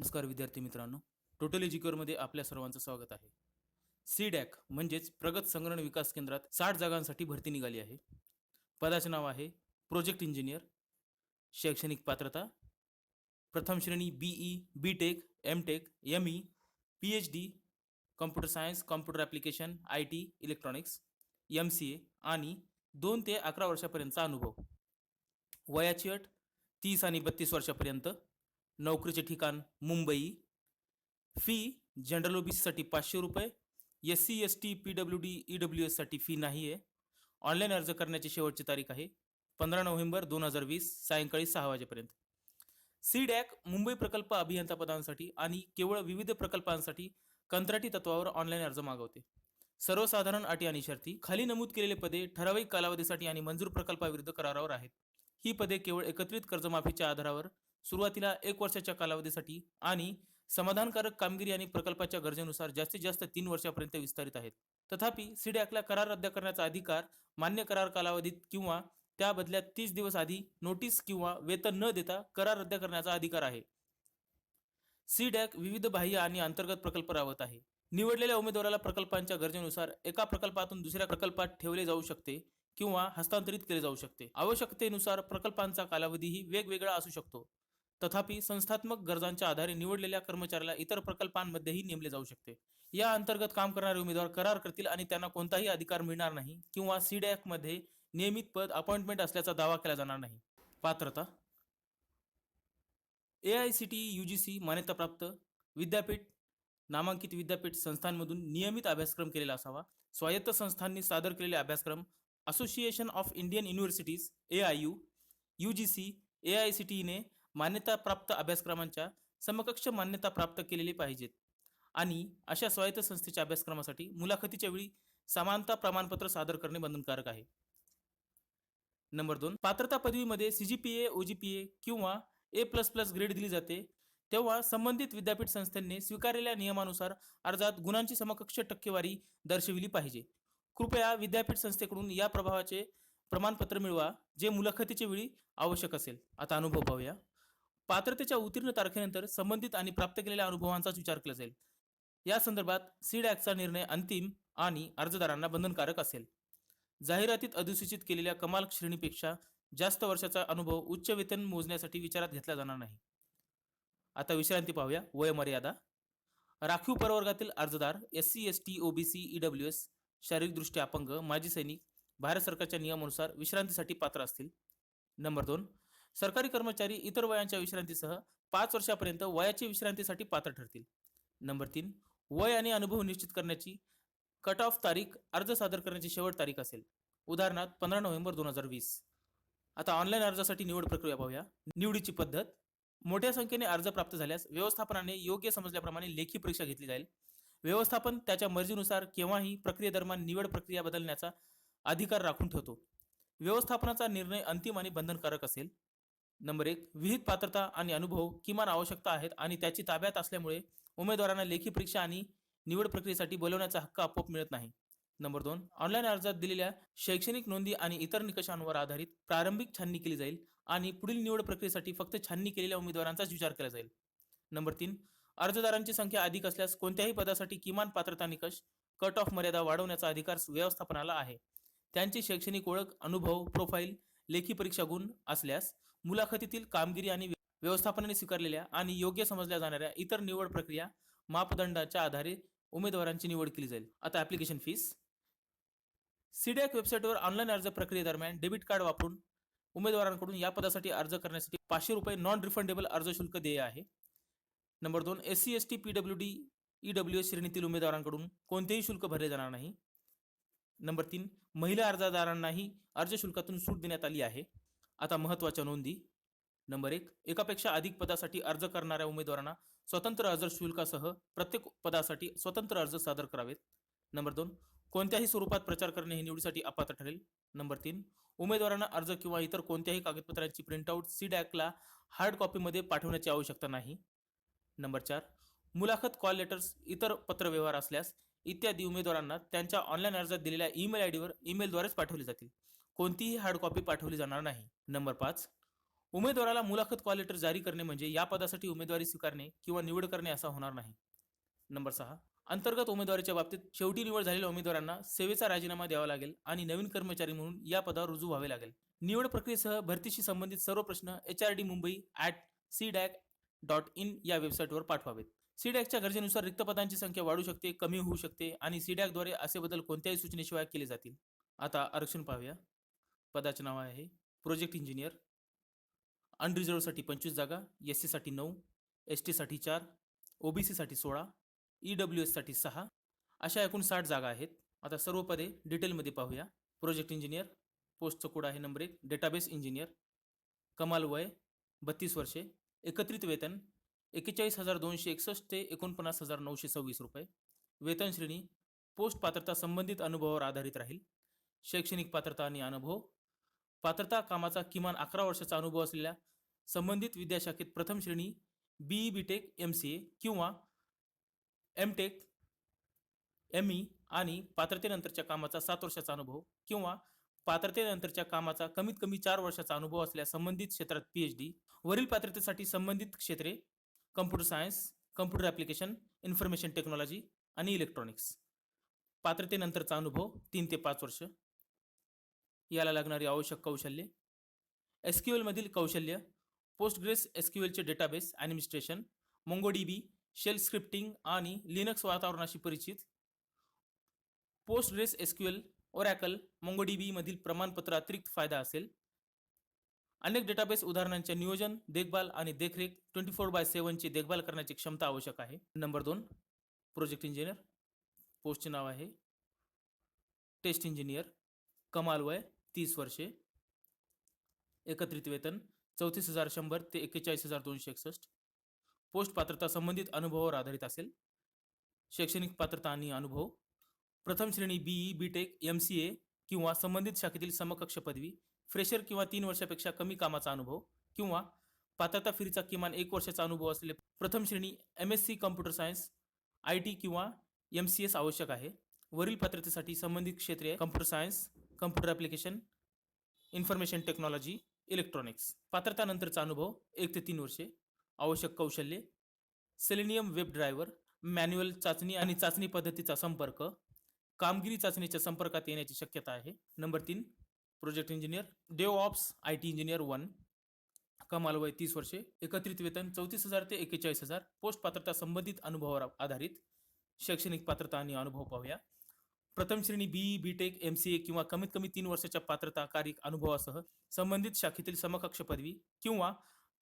नमस्कार विद्यार्थी मित्रांनो. टोटल एज्युकेअरमध्ये आपल्या सर्वांचं स्वागत आहे. सी डॅक म्हणजेच प्रगत संग्रहण विकास केंद्रात साठ जागांसाठी भरती निघाली आहे. पदाचे नाव आहे प्रोजेक्ट इंजिनियर शैक्षणिक पात्रता प्रथम श्रेणी BE B tech M tech M E P H D computer science computer application I T electronics M C A आणि दोन ते अकरा वर्षापर्यंतचा अनुभव. वयाची अट तीस आणि बत्तीस वर्षापर्यंत नोकरीचे ठिकाण Mumbai. Fee general O B सीसाठी पाचशे रुपये S C S T P W D E W एससाठी fee नाही आहे ऑनलाईन अर्ज करण्याची शेवटची तारीख आहे पंधरा नोव्हेंबर दोन हजार वीस सायंकाळी सहा वाजेपर्यंत. सी डॅक मुंबई प्रकल्प अभियंता पदांसाठी आणि केवळ विविध प्रकल्पांसाठी कंत्राटी तत्वावर ऑनलाईन अर्ज मागवते. सर्वसाधारण अटी आणि शर्ती खाली नमूद केलेले पदे ठराविक कालावधीसाठी आणि मंजूर प्रकल्पाविरुद्ध करारावर आहेत. ही पदे केवळ एकत्रित कर्जमाफीच्या आधारावर सुरुवातीला एक वर्षाच्या कालावधीसाठी आणि समाधानकारक कामगिरी आणि प्रकल्पाच्या गरजेनुसार जास्तीत जास्त तीन वर्षापर्यंत विस्तारित आहेत. तथापि सीडॅकला करार रद्द करण्याचा अधिकार मान्य करार कालावधीत किंवा त्या बदल्यात तीस दिवस आधी नोटीस किंवा वेतन न देता करार रद्द करण्याचा अधिकार आहे. सीडॅक विविध बाह्य आणि अंतर्गत प्रकल्प राबवत आहे. निवडलेल्या उमेदवाराला प्रकल्पांच्या गरजेनुसार एका प्रकल्पातून दुसऱ्या प्रकल्पात ठेवले जाऊ शकते किंवा हस्तांतरित केले जाऊ शकते. आवश्यकतेनुसार प्रकल्पांचा कालावधीही वेगवेगळा असू शकतो. तथापि संस्थात्मक गरजांच्या आधारे निवडलेल्या कर्मचाऱ्याला इतर प्रकल्पांमध्येही नेमले जाऊ शकते. या अंतर्गत काम करणारे उमेदवार करार करतील आणि त्यांना कोणताही अधिकार मिळणार नाही किंवा सीडॅकमध्ये नियमित पद अपॉइंटमेंट असल्याचा दावा केला जाणार नाही. पात्रता? A I C T U G C मान्यताप्राप्त विद्यापीठ नामांकित विद्यापीठ संस्थांमधून नियमित अभ्यासक्रम केलेला असावा. स्वायत्त संस्थांनी सादर केलेले अभ्यासक्रम association of Indian universities A I U U G C A I C टीने मान्यताप्राप्त अभ्यासक्रमांच्या समकक्ष मान्यता प्राप्त केलेली पाहिजेत. आणि अशा स्वायत्त संस्थेच्या अभ्यासक्रमासाठी मुलाखतीच्या वेळी समानता प्रमाणपत्र सादर करणे बंधनकारक आहे. नंबर दोन पात्रता पदवीमध्ये C G P A O G P A किंवा ए प्लस प्लस ग्रेड दिली जाते. तेव्हा संबंधित विद्यापीठ संस्थेने स्वीकारलेल्या नियमानुसार अर्जात गुणांची समकक्ष टक्केवारी दर्शविली पाहिजे. कृपया विद्यापीठ संस्थेकडून या प्रभावाचे प्रमाणपत्र मिळवा जे मुलाखतीच्या वेळी आवश्यक असेल. आता अनुभव पाहूया. पात्रतेच्या उत्तीर्ण तारखेनंतर संबंधित आणि प्राप्त केलेल्या अनुभवांचाच विचार केला जाईल. या संदर्भात सीड सीडॅकचा निर्णय अंतिम आणि अर्जदारांना बंधनकारक असेल. जाहिरातीत अधिसूचित केलेल्या कमाल श्रेणीपेक्षा जास्त वर्षाचा अनुभव उच्च वेतन मोजण्यासाठी विचारात घेतला जाणार नाही. आता विश्रांती पाहूया. वयमर्यादा. राखीव प्रवर्गातील अर्जदार S C S T O B C E W S शारीरिकदृष्ट्या अपंग माजी सैनिक भारत सरकारच्या नियमानुसार विश्रांतीसाठी पात्र असतील. नंबर दोन. सरकारी कर्मचारी इतर वयांच्या विश्रांतीसह पाच वर्षापर्यंत वयाची विश्रांतीसाठी पात्र ठरतील. नंबर तीन वय आणि अनुभव निश्चित करण्याची कट ऑफ तारीख अर्ज सादर करण्याची शेवट तारीख असेल. उदाहरणार्थ पंधरा नोव्हेंबर दोन हजार वीस. आता ऑनलाईन अर्जासाठी निवड प्रक्रिया पाहूया. निवडीची पद्धत मोठ्या संख्येने अर्ज प्राप्त झाल्यास व्यवस्थापनाने योग्य समजल्याप्रमाणे लेखी परीक्षा घेतली जाईल. व्यवस्थापन त्याच्या मर्जीनुसार केव्हाही प्रक्रियेदरम्यान निवड प्रक्रिया बदलण्याचा अधिकार राखून ठेवतो. व्यवस्थापनाचा निर्णय अंतिम आणि बंधनकारक असेल. नंबर एक विहित पात्रता आणि अनुभव किमान आवश्यकता आहेत आणि त्याची ताब्यात असल्यामुळे उमेदवारांना लेखी परीक्षा आणि निवड प्रक्रियेसाठी बोलवण्याचा हक्क आपोआप मिळत नाही. नंबर दोन ऑनलाईन अर्जात दिलेल्या शैक्षणिक नोंदी आणि इतर निकषांवर आधारित प्रारंभिक छाननी केली जाईल आणि पुढील निवड प्रक्रियेसाठी फक्त छाननी केलेल्या उमेदवारांचाच विचार केला जाईल. नंबर तीन अर्जदारांची संख्या अधिक असल्यास कोणत्याही पदासाठी किमान पात्रता निकष कट ऑफ मर्यादा वाढवण्याचा अधिकार व्यवस्थापनाला आहे. त्यांची शैक्षणिक ओळख अनुभव प्रोफाईल लेखी परीक्षा गुण असल्यास मुलाखतीतील कामगिरी आणि व्यवस्थापनाने स्वीकारलेल्या आणि योग्य समजल्या जाणाऱ्या इतर निवड प्रक्रिया मापदंडाच्या आधारे उमेदवारांची निवड केली जाईल. आता ॲप्लिकेशन फीस सीडॅक वेबसाईटवर ऑनलाईन अर्ज प्रक्रियेदरम्यान डेबिट कार्ड वापरून उमेदवारांकडून या पदासाठी अर्ज करण्यासाठी पाचशे रुपये नॉन रिफंडेबल अर्ज शुल्क देय आहे. नंबर दोन S C S T P W D E W S श्रेणीतील उमेदवारांकडून कोणतेही शुल्क भरले जाणार नाही. नंबर तीन महिला अर्जदारांनाही अर्ज शुल्कातून सूट देण्यात आली आहे. आता महत्त्वाच्या नोंदी. नंबर एक एकापेक्षा अधिक पदासाठी अर्ज करणाऱ्या उमेदवारांना स्वतंत्र अर्ज शुल्कासह प्रत्येक पदासाठी स्वतंत्र अर्ज सादर करावेत. नंबर दोन कोणत्याही स्वरूपात प्रचार करणे हे निवडीसाठी अपात्र ठरेल. नंबर तीन उमेदवारांना अर्ज किंवा इतर कोणत्याही कागदपत्रांची प्रिंटआउट सी डॅकला हार्ड कॉपीमध्ये पाठवण्याची आवश्यकता नाही. नंबर चार मुलाखत कॉल लेटर्स इतर पत्रव्यवहार असल्यास इत्यादी उमेदवारांना त्यांच्या ऑनलाईन अर्जात दिलेल्या ईमेल आय डीवर ईमेलद्वारेच पाठवले जातील. कोणतीही हार्ड कॉपी पाठवली जाणार नाही. नंबर पाच उमेदवाराला मुलाखत कॉल लेटर जारी करणे म्हणजे या पदासाठी उमेदवारी स्वीकारणे किंवा निवड करणे असा होणार नाही. नंबर सहा अंतर्गत उमेदवारीच्या बाबतीत शेवटी निवड झालेल्या उमेदवारांना सेवेचा राजीनामा द्यावा लागेल आणि नवीन कर्मचारी म्हणून या पदावर रुजू व्हावे लागेल. निवड प्रक्रियेसह भरतीशी संबंधित सर्व प्रश्न H R D Mumbai at C DAC dot in या वेबसाईटवर पाठवावेत. सीडॅकच्या गरजेनुसार रिक्त पदांची संख्या वाढू शकते कमी होऊ शकते आणि सीडॅकद्वारे असे बदल कोणत्याही सूचनेशिवाय केले जातील. आता आरक्षण पाहूया. पदाचे नाव आहे प्रोजेक्ट इंजिनियर अनरिझर्वसाठी पंचवीस जागा एस सीसाठी नऊ एस टीसाठी चार ओ बी सीसाठी सोळा ई डब्ल्यू एससाठी सहा अशा एकूण साठ जागा आहेत. आता सर्व पदे डिटेलमध्ये पाहूया. प्रोजेक्ट इंजिनियर पोस्टचं कोड आहे नंबर एक डेटाबेस इंजिनियर कमाल वय बत्तीस वर्षे एकत्रित वेतन एक्केचाळीस हजार दोनशे एकसष्ट ते एकोणपन्नास हजार नऊशे सव्वीस रुपये. वेतन श्रेणी पोस्ट पात्रता संबंधित अनुभवावर आधारित राहील. शैक्षणिक पात्रता आणि अनुभव पात्रता कामाचा किमान अकरा वर्षाचा अनुभव असलेल्या संबंधित विद्याशाखेत प्रथम श्रेणी BE B tech M C A किंवा एम टेक एम ई आणि पात्रतेनंतरच्या कामाचा सात वर्षाचा अनुभव किंवा पात्रतेनंतरच्या कामाचा कमीत कमी चार वर्षाचा अनुभव असल्या संबंधित क्षेत्रात पी एच डी वरील पात्रतेसाठी संबंधित क्षेत्रे computer science computer application information technology आणि इलेक्ट्रॉनिक्स पात्रतेनंतरचा अनुभव तीन ते पाच वर्ष याला लागणारी आवश्यक कौशल्ये. एस क्यू एलमधील कौशल्य पोस्टग्रेस एस क्यू एलचे database administration MongoDB shell scripting आणि लिनक्स वातावरणाशी परिचित. Postgres S Q L Oracle MongoDB मधील प्रमाणपत्र अतिरिक्त फायदा असेल. अनेक डेटाबेस उदाहरणांचे नियोजन देखभाल आणि देखरेख ट्वेंटी फोर बाय सेवनची देखभाल करण्याची क्षमता आवश्यक आहे. नंबर दोन प्रोजेक्ट इंजिनियर पोस्टचे नाव आहे. टेस्ट इंजिनियर कमाल वय. तीस वर्षे. एकत्रित वेतन चौतीस हजार शंभर ते एक्केचाळीस हजार दोनशे एकसष्ट. पोस्ट पात्रता संबंधित अनुभवावर आधारित असेल. शैक्षणिक पात्रता आणि अनुभव. प्रथम श्रेणी BE B tech M C A किंवा संबंधित शाखेतील समकक्ष पदवी फ्रेशर किंवा तीन वर्षापेक्षा कमी कामाचा अनुभव किंवा पात्रता फेरीचा किमान एक वर्षाचा अनुभव असलेले प्रथम श्रेणी M S C computer science I T किंवा एम सी एस आवश्यक आहे. वरील पात्रतेसाठी संबंधित क्षेत्रे computer science computer application information technology electronics पात्रतानंतरचा अनुभव एक ते तीन वर्षे. आवश्यक कौशल्ये. सेलेनियम वेब ड्रायव्हर मॅन्युअल चाचणी आणि चाचणी पद्धतीचा संपर्क. कामगिरी चाचणीच्या संपर्कात येण्याची शक्यता आहे. नंबर तीन project engineer DevOps I T engineer one कमाल वय तीस वर्षे. एकत्रित वेतन चौतीस हजार ते एक्केचाळीस हजार. पोस्ट पात्रता संबंधित अनुभवावर आधारित. शैक्षणिक पात्रता आणि अनुभव पाहूया. प्रथम श्रेणी B B tech M C A किंवा कमीत कमी तीन वर्षाच्या पात्रता कार्य अनुभवासह संबंधित शाखेतील समकक्ष पदवी किंवा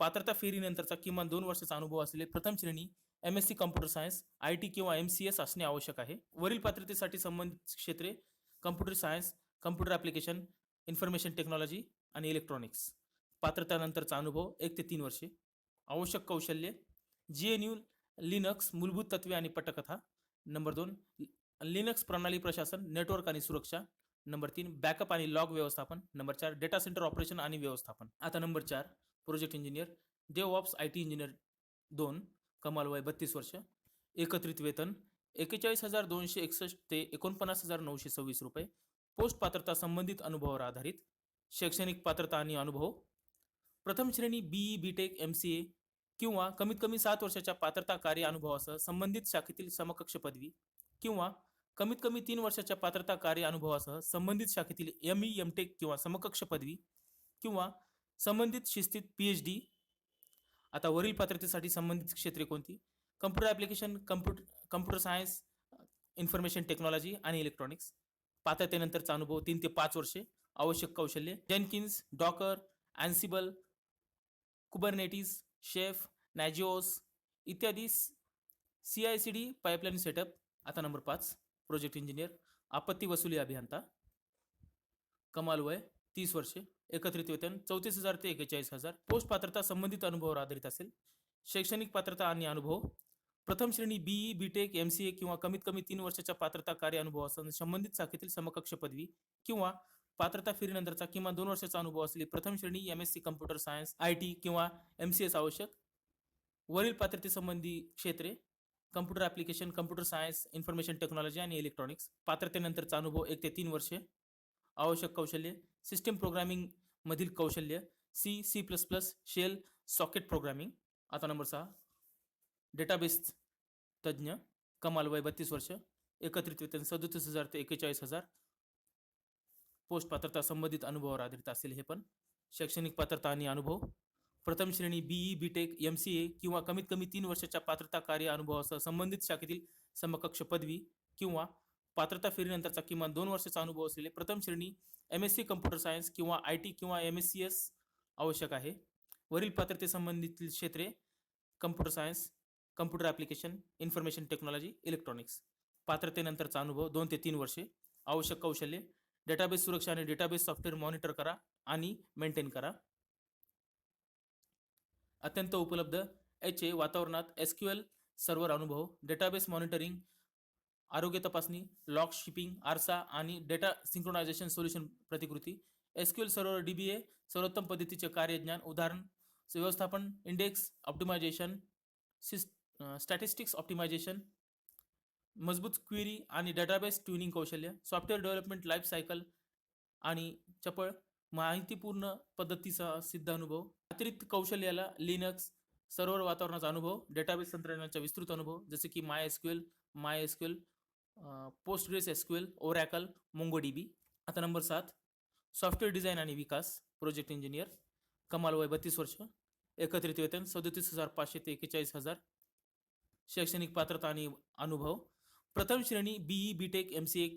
पात्रता फेरीनंतरचा किमान दोन वर्षाचा अनुभव असलेले प्रथम श्रेणी M S C computer science I T किंवा एम सी एस असणे आवश्यक आहे. वरील पात्रतेसाठी संबंधित क्षेत्रे computer science computer application information technology आणि इलेक्ट्रॉनिक्स पात्रतानंतरचा अनुभव एक ते तीन वर्षे. आवश्यक कौशल्ये जी एन यू लिनक्स मूलभूत तत्वे आणि पटकथा. नंबर दोन लिनक्स प्रणाली प्रशासन नेटवर्क आणि सुरक्षा. नंबर तीन बॅकअप आणि लॉग व्यवस्थापन. नंबर चार डेटा सेंटर ऑपरेशन आणि व्यवस्थापन. आता नंबर चार project engineer DevOps I T engineer दोन कमाल वय बत्तीस वर्ष. एकत्रित वेतन एकेचाळीस हजार दोनशे एकसष्ट ते एकोणपन्नास हजार नऊशे सव्वीस रुपये. पोस्ट पात्रता संबंधित अनुभवावर आधारित. शैक्षणिक पात्रता आणि अनुभव. प्रथम श्रेणी BE B tech M C A किंवा कमीत कमी सात वर्षाच्या पात्रता कार्य अनुभवासह संबंधित शाखेतील समकक्ष पदवी किंवा कमीत कमी तीन वर्षाच्या पात्रता कार्य अनुभवासह संबंधित शाखेतील एम ई एम टेक किंवा समकक्ष पदवी किंवा संबंधित शिस्तीत पी एच डी आता वरील पात्रतेसाठी संबंधित क्षेत्रे कोणती? Computer application computer computer science information technology आणि इलेक्ट्रॉनिक्स पात्रतेनंतरचा अनुभव तीन ते पाच वर्षे. आवश्यक कौशल्ये. Jenkins Docker Ansible Kubernetes Chef Nagios इत्यादी C I C D pipeline setup आता नंबर पाच. प्रोजेक्ट इंजिनियर आपत्ती वसुली अभियंता कमाल वय तीस वर्षे एकत्रित वेतन चौतीस हजार ते एकेचाळीस हजार. पोस्ट पात्रता संबंधित अनुभवावर आधारित असेल. शैक्षणिक पात्रता आणि अनुभव. प्रथम श्रेणी BE B tech M C A किंवा कमीत कमी तीन वर्षाच्या पात्रता कार्य अनुभवासह संबंधित शाखेतील समकक्ष पदवी किंवा पात्रता फेरीनंतरचा किमान दोन वर्षाचा अनुभव असलेली प्रथम श्रेणी M S C computer science I T किंवा एम सी एस आवश्यक. वरील पात्रतेसंबंधी क्षेत्रे computer application computer science information technology आणि इलेक्ट्रॉनिक्स. पात्रतेनंतरचा अनुभव एक ते तीन वर्षे. आवश्यक कौशल्य. सिस्टीम प्रोग्रामिंगमधील कौशल्य. C C plus plus shell socket programming. आता नंबर सहा. डेटाबेस तज्ज्ञ. कमाल वय बत्तीस वर्ष. एकत्रित वेतन सदोतीस हजार ते एक्केचाळीस हजार. पोस्ट पात्रता संबंधित अनुभवावर आधारित असेल हे पण. शैक्षणिक पात्रता आणि अनुभव. प्रथम श्रेणी BE B tech M C A किंवा कमीत कमी तीन वर्षाच्या पात्रता कार्य अनुभवासह संबंधित शाखेतील समकक्ष पदवी किंवा पात्रता फेरीनंतरचा किमान दोन वर्षाचा अनुभव असलेले प्रथम श्रेणी M S C computer science किंवा आय टी किंवा एम एस सी एस आवश्यक आहे. वरील पात्रतेसंबंधितील क्षेत्रे computer science computer application information technology electronics पात्रतेनंतरचा अनुभव दोन ते तीन वर्षे. आवश्यक कौशल्ये डेटाबेस सुरक्षा आणि डेटाबेस सॉफ्टवेअर मॉनिटर करा आणि मेंटेन करा. अत्यंत उपलब्ध एच ए वातावरणात एस क्यू एल सर्व्हर अनुभव डेटाबेस मॉनिटरिंग आरोग्य तपासणी लॉक शिपिंग आरसा आणि डेटा सिंक्रोनायझेशन सोल्युशन प्रतिकृती. S Q L server D B A सर्वोत्तम पद्धतीचे कार्यज्ञान उदाहरण व्यवस्थापन index optimisation sys statistics optimisation मजबूत क्वेरी आणि डेटाबेस ट्युनिंग कौशल्य सॉफ्टवेअर डेव्हलपमेंट लाईफ सायकल आणि चपळ माहितीपूर्ण पद्धतीचा सिद्ध अनुभव अतिरिक्त कौशल्याला लिनक्स सर्वर वातावरणाचा अनुभव डेटाबेस तंत्रज्ञानाचा विस्तृत अनुभव जसे की MySQL MySQL PostgreSQL Oracle MongoDB आता नंबर सात सॉफ्टवेअर डिझाईन आणि विकास प्रोजेक्ट इंजिनियर कमाल वय बत्तीस वर्ष एकत्रित वेतन सदोतीस हजार पाचशे ते एक्केचाळीस हजार. शैक्षणिक पात्रता आणि अनुभव. प्रथम श्रेणी BE B tech M C A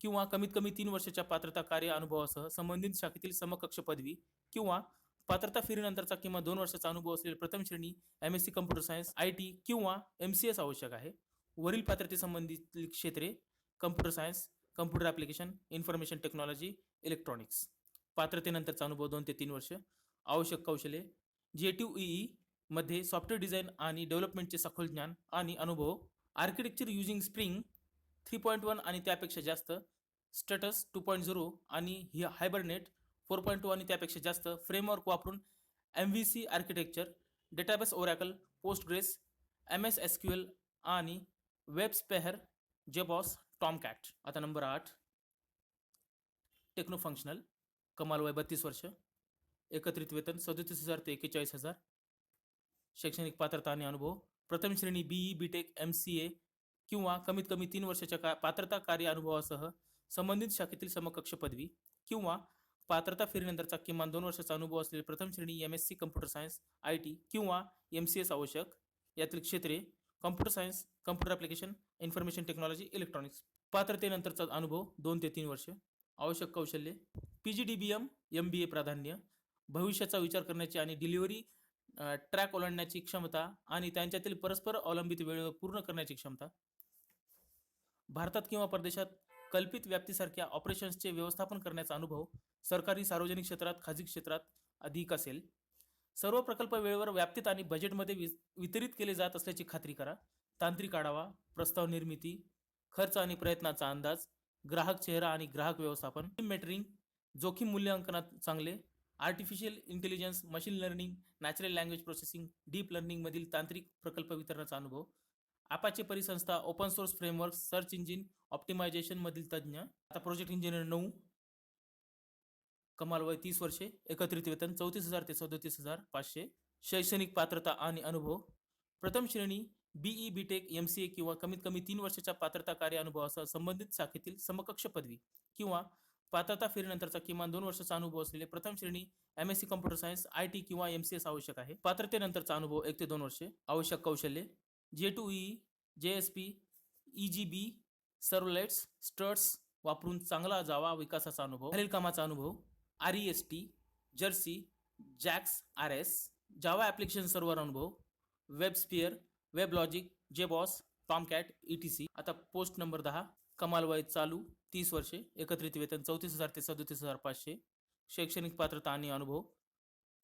किंवा कमीत कमी तीन वर्षाच्या पात्रता कार्य अनुभवासह संबंधित शाखेतील समकक्ष पदवी किंवा पात्रता फेरीनंतरचा किंवा दोन वर्षाचा अनुभव असलेली प्रथम श्रेणी M S C computer science I T किंवा एम सी एस आवश्यक आहे. वरील पात्रतेसंबंधित क्षेत्रे computer science computer application information technology electronics पात्रतेनंतरचा अनुभव दोन ते तीन वर्ष. आवश्यक कौशल्ये जे टू ई मध्ये सॉफ्टवेअर डिझाईन आणि डेव्हलपमेंटचे सखोल ज्ञान आणि अनुभव. Architecture using spring three point one आणि त्यापेक्षा जास्त स्टेटस टू पॉईंट झिरो आणि ही हायबरनेट फोर पॉईंट टू आणि त्यापेक्षा जास्त फ्रेमवर्क वापरून M V C architecture database Oracle Postgres M S S Q L आणि वेब स्पेहर जेबॉस टॉमकॅट आता नंबर आठ. टेक्नो फंक्शनल कमाल वय बत्तीस वर्ष एकत्रित वेतन सदतीस हजार ते एक्केचाळीस हजार शैक्षणिक पात्रता आणि अनुभव प्रथम श्रेणी BE B tech M C A किंवा कमीत कमी तीन वर्षाच्या का पात्रता कार्य अनुभवासह संबंधित शाखेतील समकक्ष पदवी किंवा पात्रता फेरीनंतरचा किमान दोन वर्षाचा अनुभव असलेले प्रथम श्रेणी M S C computer science I T किंवा एम सी एस आवश्यक. यातील क्षेत्रे computer science computer application information technology electronics पात्रतेनंतरचा अनुभव दोन ते तीन वर्ष. आवश्यक कौशल्ये P G D B M M B A प्राधान्य. भविष्याचा विचार करण्याची आणि डिलिव्हरी ट्रॅक ओलांडण्याची क्षमता आणि त्यांच्यातील परस्पर अवलंबित वेळ पूर्ण करण्याची क्षमता. भारतात किंवा परदेशात कल्पित व्याप्तीसारख्या ऑपरेशन्सचे व्यवस्थापन करण्याचा अनुभव सरकारी सार्वजनिक क्षेत्रात खाजगी क्षेत्रात अधिक असेल. सर्व प्रकल्प वेळेवर व्याप्तीत आणि बजेटमध्ये वि वितरित केले जात असल्याची खात्री करा. तांत्रिक आढावा प्रस्ताव निर्मिती खर्च आणि प्रयत्नाचा अंदाज ग्राहक चेहरा आणि ग्राहक व्यवस्थापन मेटरिंग जोखीम मूल्यांकनात चांगले artificial intelligence machine learning natural language processing deep लर्निंगमधील तांत्रिक प्रकल्प वितरणाचा अनुभव आपाचे परिसंस्था open source framework search engine ऑप्टिमायझेशनमधील तज्ज्ञ आता प्रोजेक्ट इंजिनियर नऊ. कमाल वय तीस वर्षे. एकत्रित वेतन चौतीस हजार ते सदोतीस हजार पाचशे. शैक्षणिक पात्रता आणि अनुभव. प्रथम श्रेणी BE B tech M C A किंवा कमीत कमी तीन वर्षाच्या पात्रता कार्य अनुभवासह संबंधित शाखेतील समकक्ष पदवी किंवा पात्रता फेरीनंतरचा किमान दोन वर्षाचा अनुभव असलेले प्रथम श्रेणी M S C computer science I T किंवा एम सी एस आवश्यक आहे. पात्रतेनंतरचा अनुभव एक ते दोन वर्षे. आवश्यक कौशल्ये. J two E J S P E J B servlets Struts वापरून चांगला जावा विकासाचा अनुभव खालील कामाचा अनुभव R E S T Jersey JAX R S Java application server अनुभव WebSphere WebLogic JBoss Tomcat E T C. आता पोस्ट नंबर दहा कमाल वय चालू तीस वर्षे एकत्रित वेतन चौतीस हजार ते सदोतीस हजार पाचशे शैक्षणिक पात्रता आणि अनुभव.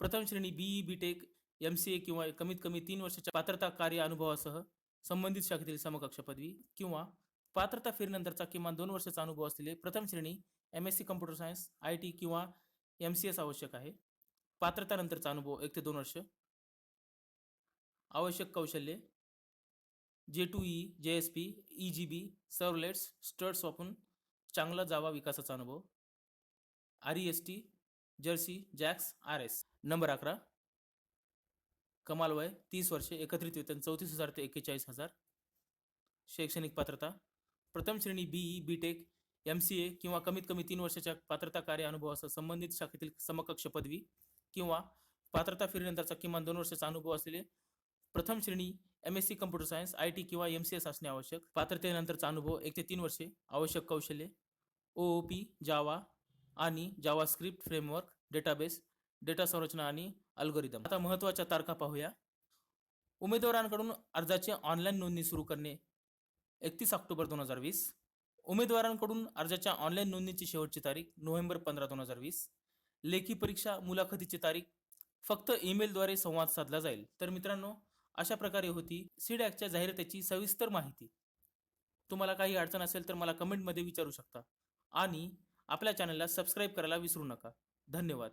प्रथम श्रेणी BE B tech M C A किंवा कमीत कमी तीन वर्षाच्या पात्रता कार्य अनुभवासह संबंधित शाखेतील समकक्ष पदवी किंवा पात्रता फेरीनंतरचा किमान दोन वर्षाचा अनुभव असलेले प्रथम श्रेणी M S C computer science I T किंवा एम सी एस आवश्यक आहे. पात्रतानंतरचा अनुभव एक ते दोन वर्ष. आवश्यक कौशल्ये. J two E e, J S P E J B servlets Struts वापरून चांगला जावा विकासाचा अनुभव. R E S T Jersey JAX R S. Number अकरा कमाल वय तीस वर्षे एकत्रित वेतन चौतीस हजार ते एक्केचाळीस हजार. शैक्षणिक पात्रता. प्रथम श्रेणी BE B tech M C A किंवा कमीत कमी तीन वर्षाच्या पात्रता कार्य अनुभवासह संबंधित शाखेतील समकक्ष पदवी किंवा पात्रता फेरीनंतरचा किमान दोन वर्षाचा अनुभव असलेले प्रथम श्रेणी M S C computer science I T किंवा एम सी एस असणे आवश्यक. पात्रतेनंतरचा अनुभव एक ते तीन वर्षे आवश्यक कौशल्ये. ओ ओ पी जावा आणि JavaScript framework database data संरचना आणि अल्गोरिदम आता महत्त्वाच्या तारखा पाहूया. उमेदवारांकडून अर्जाची ऑनलाईन नोंदणी सुरू करणे. एकतीस ऑक्टोबर दोन हजार वीस. उमेदवारांकडून अर्जाच्या ऑनलाईन नोंदणीची शेवटची तारीख नोव्हेंबर पंधरा दोन हजार वीस. लेखी परीक्षा मुलाखतीची तारीख. फक्त ईमेलद्वारे संवाद साधला जाईल. तर मित्रांनो अशा प्रकारे होती सीडॅकच्या जाहिरातीची सविस्तर माहिती. तुम्हाला काही अडचण असेल तर मला कमेंटमध्ये विचारू शकता. आणि आपल्या चॅनलला सबस्क्राईब करायला विसरू नका. धन्यवाद.